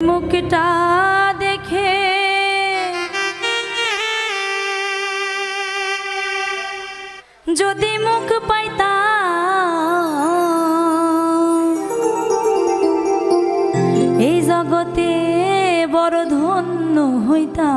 মুখটা দেখে। যদি মুখ পাইতা এই জগতে বড় ধন্য হইতা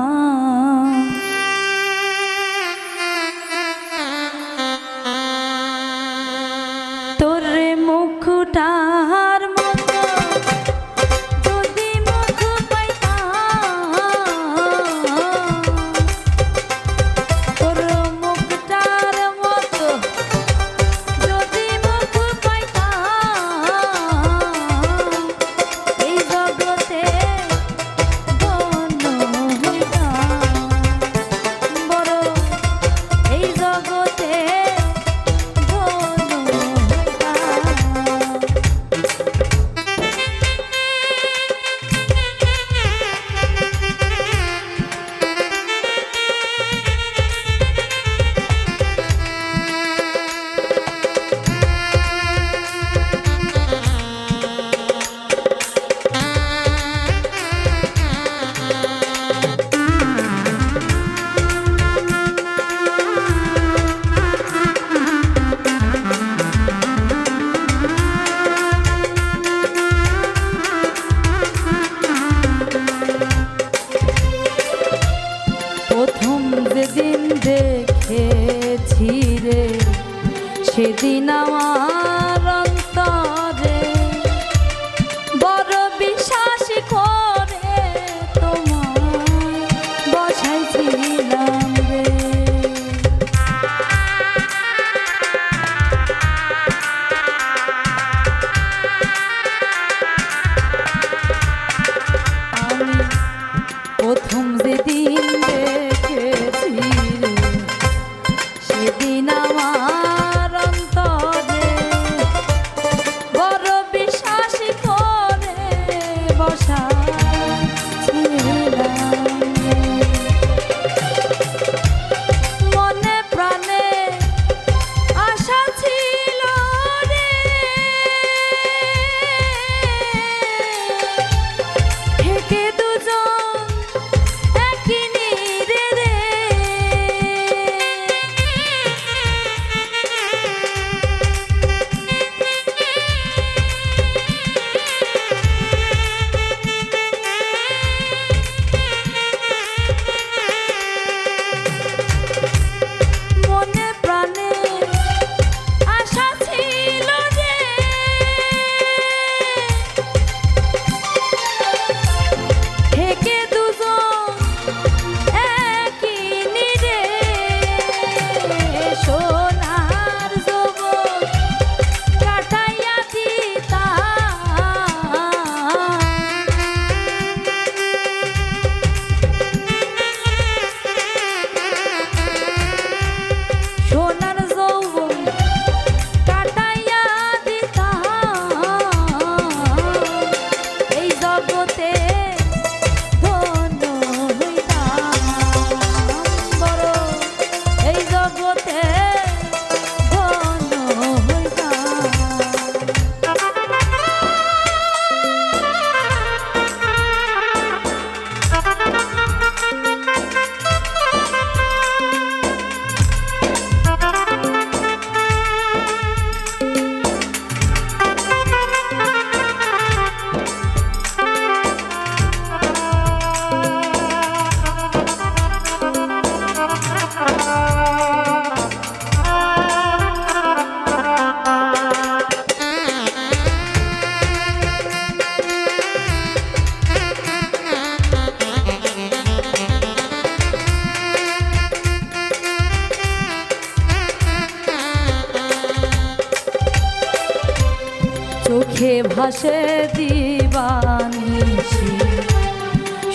দিবানিসি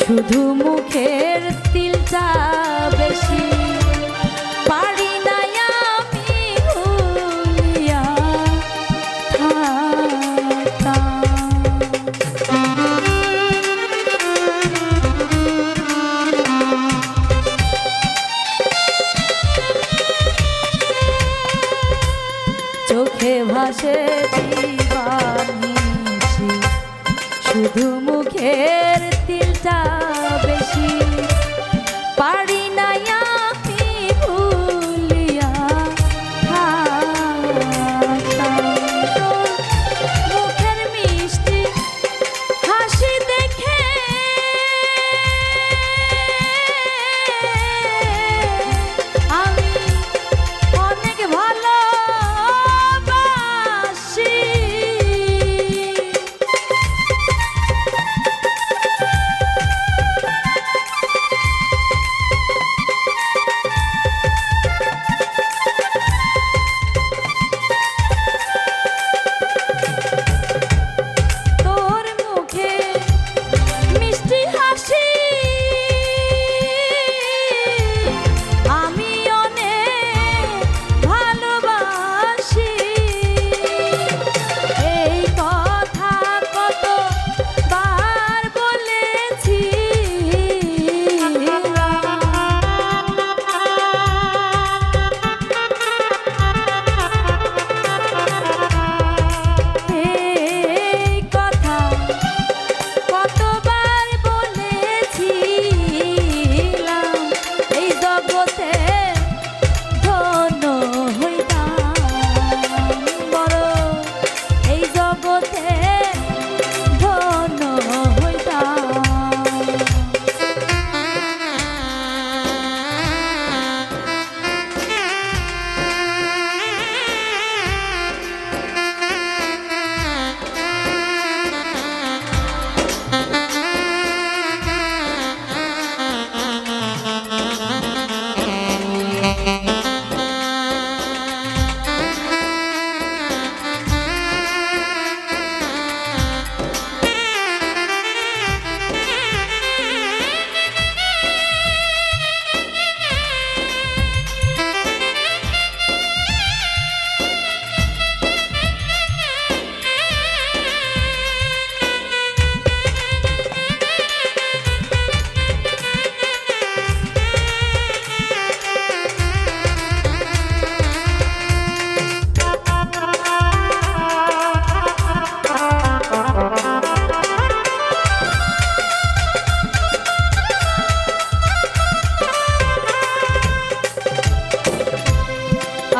শুধু মুখের তিলটা বেশি। পারি চোখে ভাসে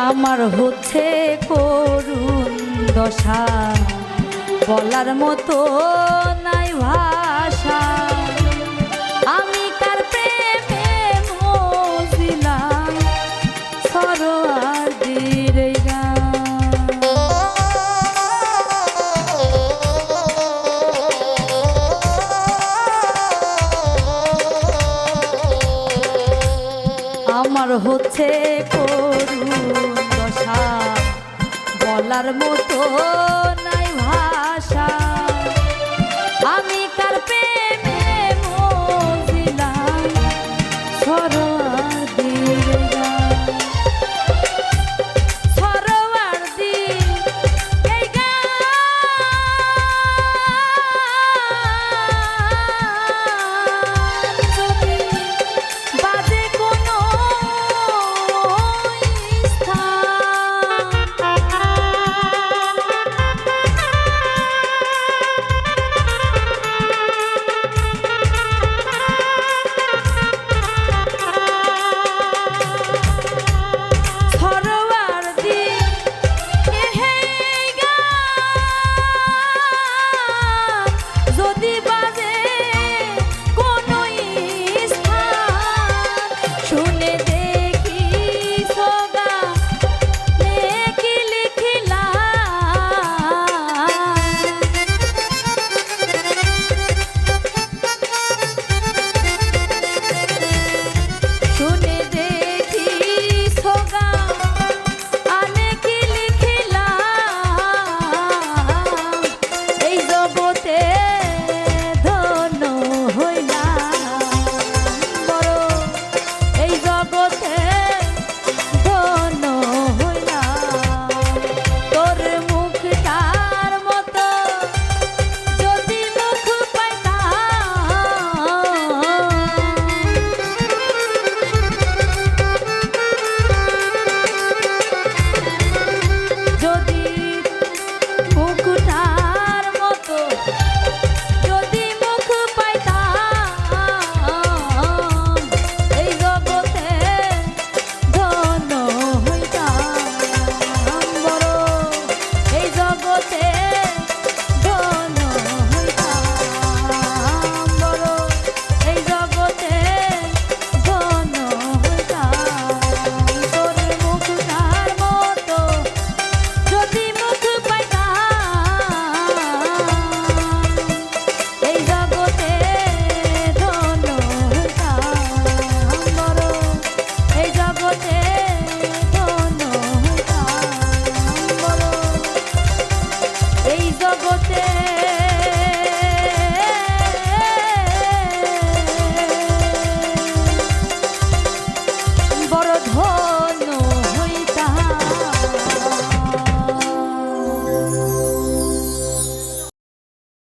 আমার হচ্ছে করুণ দশা বলার মতো নাই ভাষা আমার হচ্ছে করুণ দশা। বলার মতো নাই ভাষা।